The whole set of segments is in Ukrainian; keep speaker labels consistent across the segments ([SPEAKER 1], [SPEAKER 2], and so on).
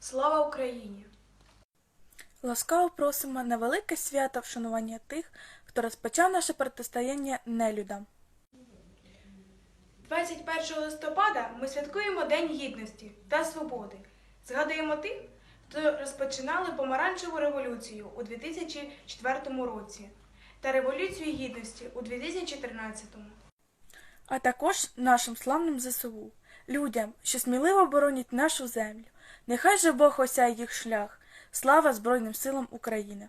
[SPEAKER 1] Слава Україні!
[SPEAKER 2] Ласкаво просимо на велике свято вшанування тих, хто розпочав наше протистояння нелюдам.
[SPEAKER 1] 21 листопада ми святкуємо День Гідності та Свободи. Згадуємо тих, хто розпочинали помаранчеву революцію у 2004 році та Революцію Гідності у 2013.
[SPEAKER 2] а також нашим славним ЗСУ, людям, що сміливо боронять нашу землю. Нехай же Бог осяє їх шлях. Слава Збройним силам України!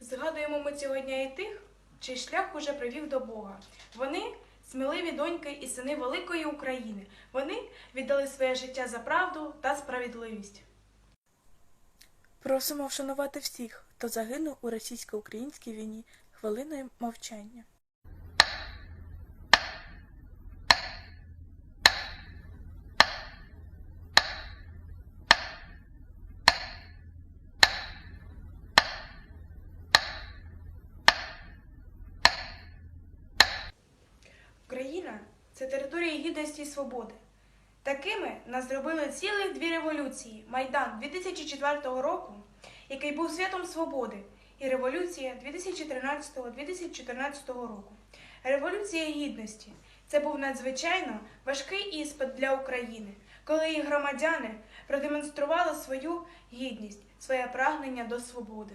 [SPEAKER 1] Згадуємо ми цього дня і тих, чий шлях уже привів до Бога. Вони сміливі доньки і сини великої України. Вони віддали своє життя за правду та справедливість.
[SPEAKER 2] Просимо вшанувати всіх, хто загинув у російсько-українській війні хвилиною мовчання.
[SPEAKER 1] Україна це територія гідності і свободи. Такими нас зробили цілих дві революції: Майдан 2004 року, який був святом свободи, і революція 2013-2014 року. Революція гідності це був надзвичайно важкий іспит для України, коли її громадяни продемонстрували свою гідність, своє прагнення до свободи.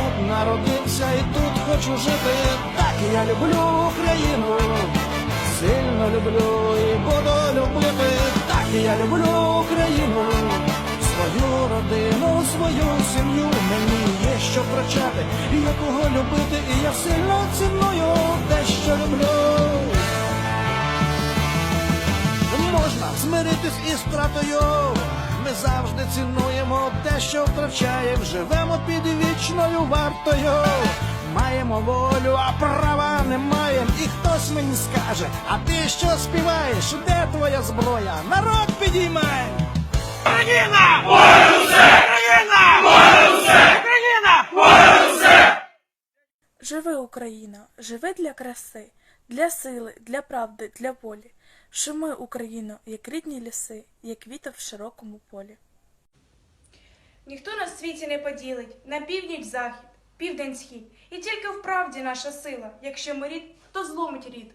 [SPEAKER 3] народився і тут хочу жити. Так я люблю Україну. Сильно люблю і буду любити. Так я люблю Україну. Свою родину, свою сім'ю. Мені є що втрачати, і є кого любити, і я сильно ціную те, що люблю. Можна змиритись із втратою. Ми завжди цінуємо те, що втрачаємо, живемо під вічною вартою. Маємо волю, а права не маємо. І хтось мені скаже, а ти що співаєш? Де твоя зброя? Народ підіймай! Україна! Україна! Україна!
[SPEAKER 2] Живи, Україна, живи для краси, для сили, для правди, для волі. Шуми, Україно, як рідні ліси, як вітер в широкому полі.
[SPEAKER 1] Ніхто на світі не поділить на північ захід, південь схід. І тільки в правді наша сила. Якщо ми рід, то зломить рід.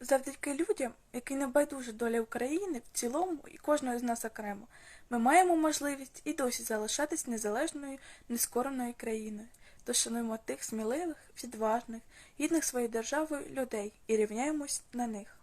[SPEAKER 2] Завдяки людям, які не байдуже доля України в цілому і кожного з нас окремо, ми маємо можливість і досі залишатись незалежною, нескореною країною. Тож шануємо тих сміливих, відважних, гідних своєю державою людей і рівняємось на них.